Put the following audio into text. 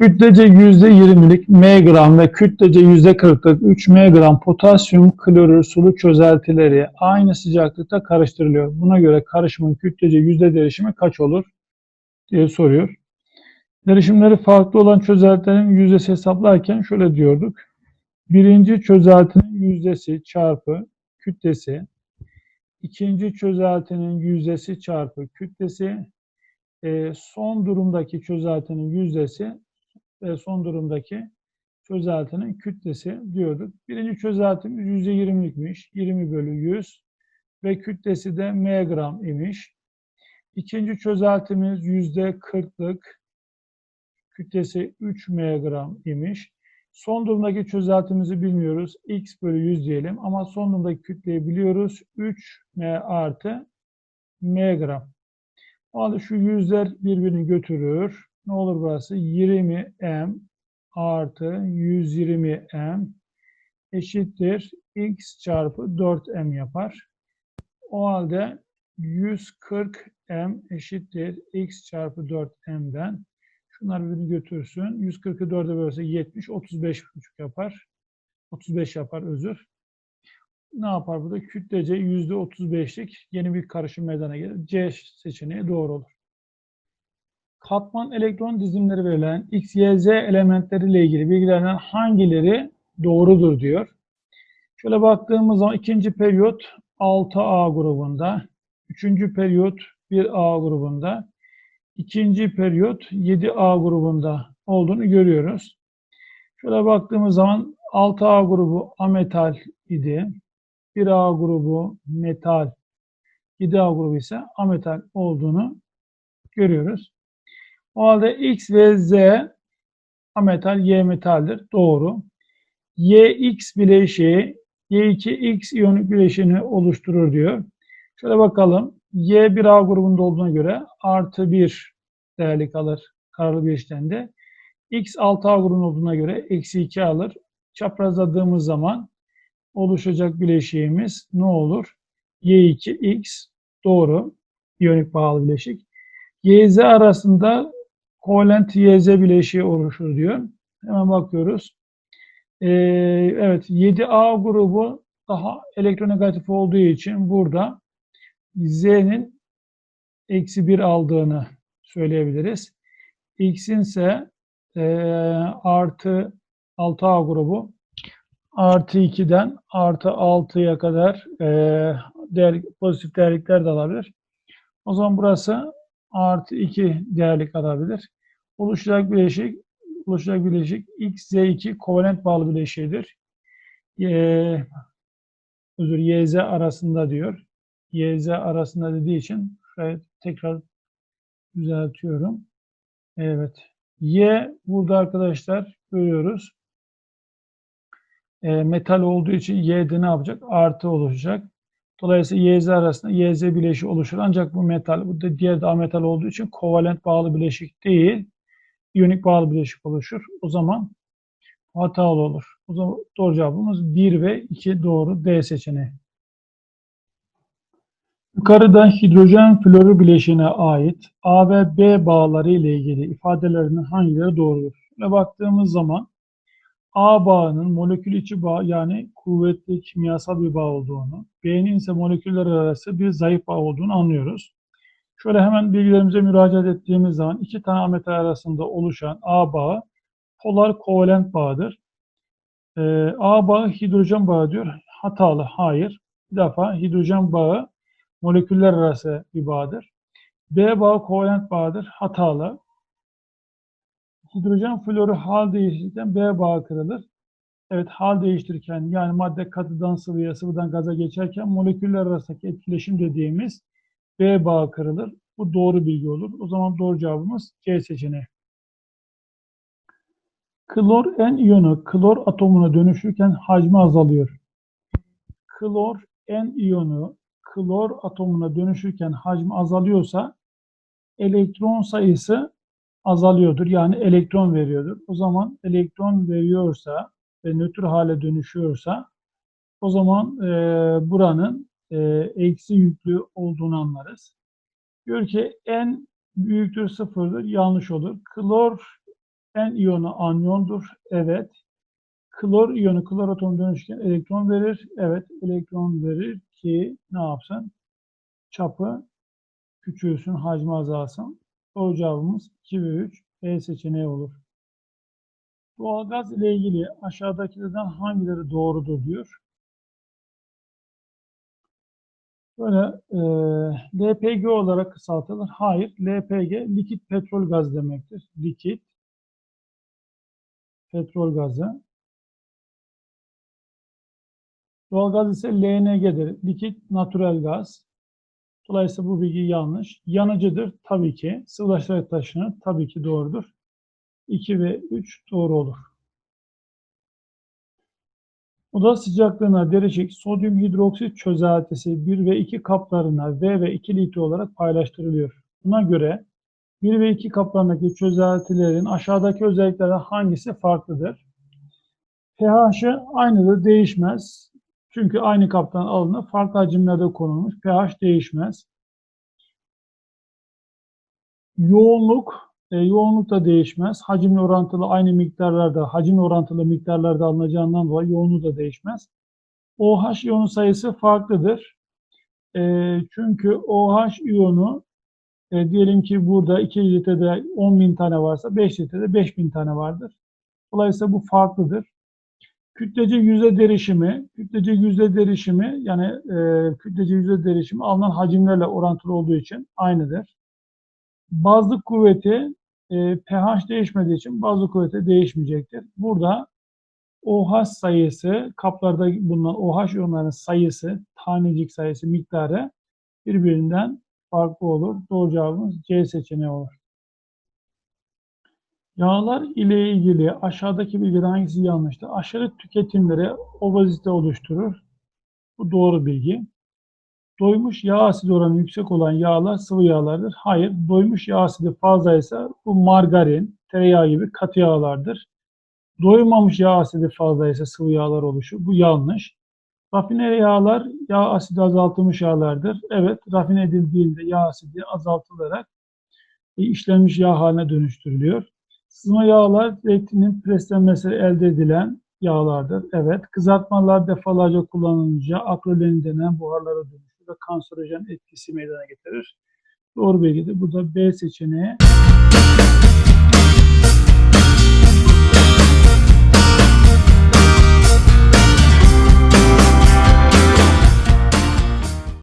Kütlece %20'lik M gram ve kütlece %40'lık 3 M gram potasyum klorür sulu çözeltileri aynı sıcaklıkta karıştırılıyor. Buna göre karışımın kütlece yüzde derişimi kaç olur diye soruyor. Derişimleri farklı olan çözeltilerin yüzdesi hesaplarken şöyle diyorduk. Birinci çözeltinin yüzdesi çarpı kütlesi, ikinci çözeltinin yüzdesi çarpı kütlesi, e, son durumdaki çözeltinin yüzdesi ve son durumdaki çözeltinin kütlesi diyorduk. Birinci çözeltimiz %20'likmiş. 20 bölü 100 ve kütlesi de m gram imiş. İkinci çözeltimiz %40'lık. Kütlesi 3 m gram imiş. Son durumdaki çözeltimizi bilmiyoruz. x bölü 100 diyelim ama son durumdaki kütleyi biliyoruz. 3 m artı m gram. O halde şu yüzler birbirini götürür. Ne olur burası? 20 m artı 120 m eşittir x çarpı 4 m yapar. O halde 140 m eşittir x çarpı 4 m'den. Şunlar birbirini götürsün. 140'ı 4'e bölse 70, 35,5 yapar. 35 yapar özür. Ne yapar burada? Kütlece %35'lik yeni bir karışım meydana gelir. C seçeneği doğru olur. Katman elektron dizimleri verilen X, Y, Z elementleriyle ilgili bilgilerden hangileri doğrudur diyor. Şöyle baktığımız zaman ikinci periyot 6A grubunda, üçüncü periyot 1A grubunda, ikinci periyot 7A grubunda olduğunu görüyoruz. Şöyle baktığımız zaman 6A grubu ametal idi. 1A grubu metal, 7A grubu ise ametal olduğunu görüyoruz. O halde X ve Z ametal, Y metaldir. Doğru. YX bileşiği Y2X iyonik bileşiğini oluşturur diyor. Şöyle bakalım. Y 1A grubunda olduğuna göre artı 1 değerlik alır kararlı bileşiklerinde. X 6A grubunda olduğuna göre eksi 2 alır. Çaprazladığımız zaman oluşacak bileşiğimiz ne olur? Y2X doğru. İyonik bağlı bileşik. YZ arasında kovalent YZ bileşiği oluşur diyor. Hemen bakıyoruz. Ee, evet 7A grubu daha elektronegatif olduğu için burada Z'nin eksi 1 aldığını söyleyebiliriz. X'in ise e, artı 6A grubu artı 2'den artı 6'ya kadar e, değer, pozitif değerlikler de alabilir. O zaman burası artı 2 değerlik alabilir. Oluşacak bileşik oluşacak bileşik XZ2 kovalent bağlı bileşiğidir. E, özür YZ arasında diyor. YZ arasında dediği için şurayı tekrar düzeltiyorum. Evet. Y burada arkadaşlar görüyoruz. E, metal olduğu için Y'de ne yapacak? Artı oluşacak. Dolayısıyla YZ arasında YZ bileşiği oluşur. Ancak bu metal, bu da diğer de ametal olduğu için kovalent bağlı bileşik değil, iyonik bağlı bileşik oluşur. O zaman hatalı olur. O zaman doğru cevabımız 1 ve 2 doğru D seçeneği. Yukarıda hidrojen florür bileşiğine ait A ve B bağları ile ilgili ifadelerinin hangileri doğrudur? Ve baktığımız zaman A bağının molekül içi bağ yani kuvvetli kimyasal bir bağ olduğunu, B'nin ise moleküller arası bir zayıf bağ olduğunu anlıyoruz. Şöyle hemen bilgilerimize müracaat ettiğimiz zaman iki tane ametal arasında oluşan A bağı polar kovalent bağıdır. Ee, A bağı hidrojen bağı diyor. Hatalı. Hayır. Bir defa hidrojen bağı moleküller arası bir bağdır. B bağı kovalent bağıdır. Hatalı. Hidrojen florü hal değiştirirken B bağı kırılır. Evet hal değiştirirken yani madde katıdan sıvıya, sıvıdan gaza geçerken moleküller arasındaki etkileşim dediğimiz B bağı kırılır. Bu doğru bilgi olur. O zaman doğru cevabımız C seçeneği. Klor en iyonu klor atomuna dönüşürken hacmi azalıyor. Klor en iyonu klor atomuna dönüşürken hacmi azalıyorsa elektron sayısı azalıyordur. Yani elektron veriyordur. O zaman elektron veriyorsa ve nötr hale dönüşüyorsa o zaman e, buranın e, eksi yüklü olduğunu anlarız. Diyor ki en büyüktür sıfırdır. Yanlış olur. Klor N iyonu anyondur. Evet. Klor iyonu klor atom dönüşken elektron verir. Evet, elektron verir ki ne yapsın? Çapı küçülsün, hacmi azalsın. Doğru cevabımız 2 ve 3 B seçeneği olur. Doğalgaz ile ilgili aşağıdakilerden hangileri doğrudur diyor. Böyle e, LPG olarak kısaltılır. Hayır, LPG likit petrol gaz demektir. Likit petrol gazı. Doğalgaz ise LNG'dir. Likit natural gaz. Dolayısıyla bu bilgi yanlış. Yanıcıdır tabii ki. Sıvılaşarak taşınır tabii ki doğrudur. 2 ve 3 doğru olur. Oda sıcaklığına derişik sodyum hidroksit çözeltisi 1 ve 2 kaplarına V ve 2 litre olarak paylaştırılıyor. Buna göre 1 ve 2 kaplarındaki çözeltilerin aşağıdaki özelliklerden hangisi farklıdır? pH'ı aynıdır, değişmez. Çünkü aynı kaptan alınır. Farklı hacimlerde konulmuş. pH değişmez. Yoğunluk, e, yoğunluk da değişmez. Hacimle orantılı aynı miktarlarda, hacimle orantılı miktarlarda alınacağından dolayı yoğunluğu da değişmez. OH iyonu sayısı farklıdır. E, çünkü OH iyonu e, diyelim ki burada 2 litrede 10.000 tane varsa 5 litrede 5.000 tane vardır. Dolayısıyla bu farklıdır. Kütlece yüzde derişimi, kütlece yüzde derişimi yani e, kütlece yüzde derişimi alınan hacimlerle orantılı olduğu için aynıdır. Bazlık kuvveti e, pH değişmediği için bazlık kuvveti değişmeyecektir. Burada OH sayısı, kaplarda bulunan OH iyonlarının sayısı, tanecik sayısı, miktarı birbirinden farklı olur. Doğru cevabımız C seçeneği olur. Yağlar ile ilgili aşağıdaki bilgiler hangisi yanlıştır? Aşırı tüketimleri obezite oluşturur. Bu doğru bilgi. Doymuş yağ asidi oranı yüksek olan yağlar sıvı yağlardır. Hayır, doymuş yağ asidi fazlaysa bu margarin, tereyağı gibi katı yağlardır. Doymamış yağ asidi fazlaysa sıvı yağlar oluşur. Bu yanlış. Rafine yağlar yağ asidi azaltılmış yağlardır. Evet, rafine edildiğinde yağ asidi azaltılarak işlenmiş yağ haline dönüştürülüyor. Sıvı yağlar zeytinin preslenmesi elde edilen yağlardır. Evet, kızartmalar defalarca kullanılınca akrolein denen buharlara dönüşür ve kanserojen etkisi meydana getirir. Doğru bilgidir. Bu da B seçeneği.